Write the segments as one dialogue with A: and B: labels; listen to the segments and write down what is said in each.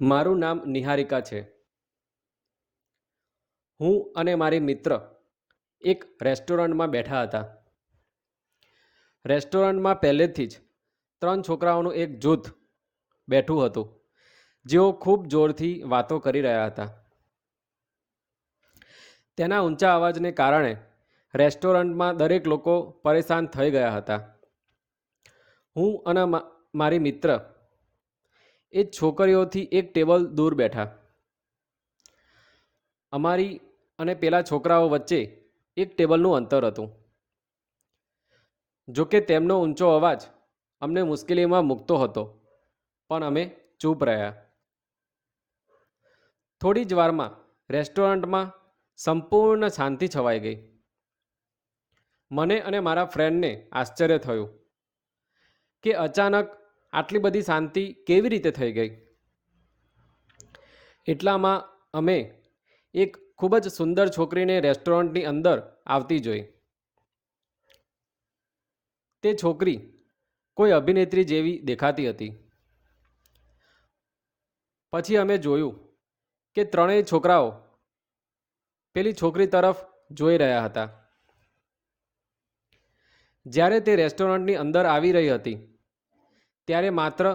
A: મારું નામ નિહારિકા છે. હું અને મારી મિત્ર એક રેસ્ટોરન્ટમાં બેઠા હતા. રેસ્ટોરન્ટમાં પહેલેથી જ ત્રણ છોકરાઓનું એક જૂથ બેઠું હતું, જેઓ ખૂબ જોરથી વાતો કરી રહ્યા હતા. તેના ઊંચા અવાજને કારણે રેસ્ટોરન્ટમાં દરેક લોકો પરેશાન થઈ ગયા હતા. હું અને મારી મિત્ર એ છોકરીઓથી એક ટેબલ દૂર બેઠા. અમારી અને પેલા છોકરાઓ વચ્ચે એક ટેબલનું અંતર હતું. જોકે તેમનો ઊંચો અવાજ અમને મુશ્કેલીમાં મૂકતો હતો, પણ અમે ચૂપ રહ્યા. થોડી જ વારમાં રેસ્ટોરન્ટમાં સંપૂર્ણ શાંતિ છવાઈ ગઈ. મને અને મારા ફ્રેન્ડને આશ્ચર્ય થયું કે અચાનક આટલી બધી શાંતિ કેવી રીતે થઈ ગઈ? એટલામાં અમે એક ખૂબ જ સુંદર છોકરીને રેસ્ટોરન્ટની અંદર આવતી જોઈ. તે છોકરી કોઈ અભિનેત્રી જેવી દેખાતી હતી. પછી અમે જોયું કે ત્રણેય છોકરાઓ પેલી છોકરી તરફ જોઈ રહ્યા હતા. જ્યારે તે રેસ્ટોરન્ટની અંદર આવી રહી હતી ત્યારે માત્ર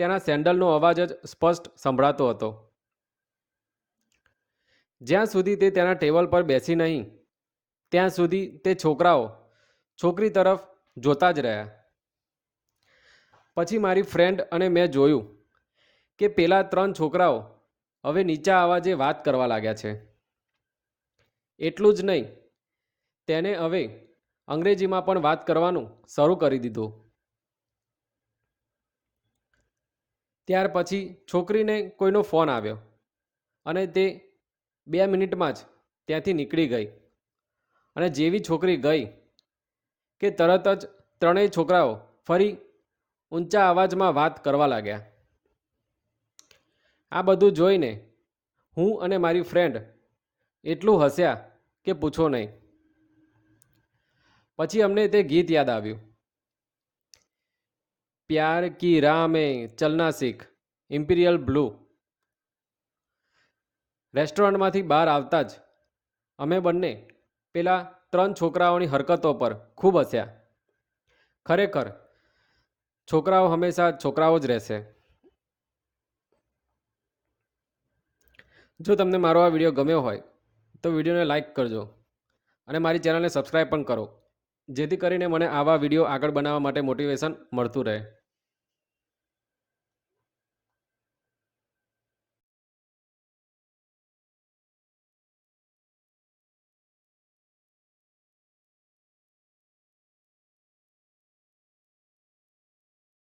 A: તેના સેન્ડલનો અવાજ જ સ્પષ્ટ સંભળાતો હતો. જ્યાં સુધી તે તેના ટેબલ પર બેસી નહીં, ત્યાં સુધી તે છોકરાઓ છોકરી તરફ જોતા જ રહ્યા. પછી મારી ફ્રેન્ડ અને મેં જોયું કે પેલા ત્રણ છોકરાઓ હવે નીચા અવાજે વાત કરવા લાગ્યા છે. એટલું જ નહીં, તેને હવે અંગ્રેજીમાં પણ વાત કરવાનું શરૂ કરી દીધું. ત્યાર પછી છોકરીને કોઈનો ફોન આવ્યો અને તે બે મિનિટમાં જ ત્યાંથી નીકળી ગઈ. અને જેવી છોકરી ગઈ કે તરત જ ત્રણેય છોકરાઓ ફરી ઊંચા અવાજમાં વાત કરવા લાગ્યા. આ બધું જોઈને હું અને મારી ફ્રેન્ડ એટલું હસ્યા કે પૂછો નહીં. પછી અમને તે ગીત યાદ આવ્યું. પ્યાર કી રાહ મેં ચલના શીખ ઇમ્પિરિયલ બ્લુ રેસ્ટોરન્ટમાંથી બહાર આવતા જ અમે બંને પેલા ત્રણ છોકરાઓની હરકતો પર ખૂબ હસ્યા. ખરેખર, છોકરાઓ હંમેશા છોકરાઓ જ રહેશે. જો તમને મારો આ વીડિયો ગમ્યો હોય, તો વિડીયોને લાઇક કરજો અને મારી ચેનલને સબસ્ક્રાઈબ પણ કરો. જેથી કરીને મને આવા વીડિયો આગળ બનાવવા માટે મોટિવેશન મળતું રહે.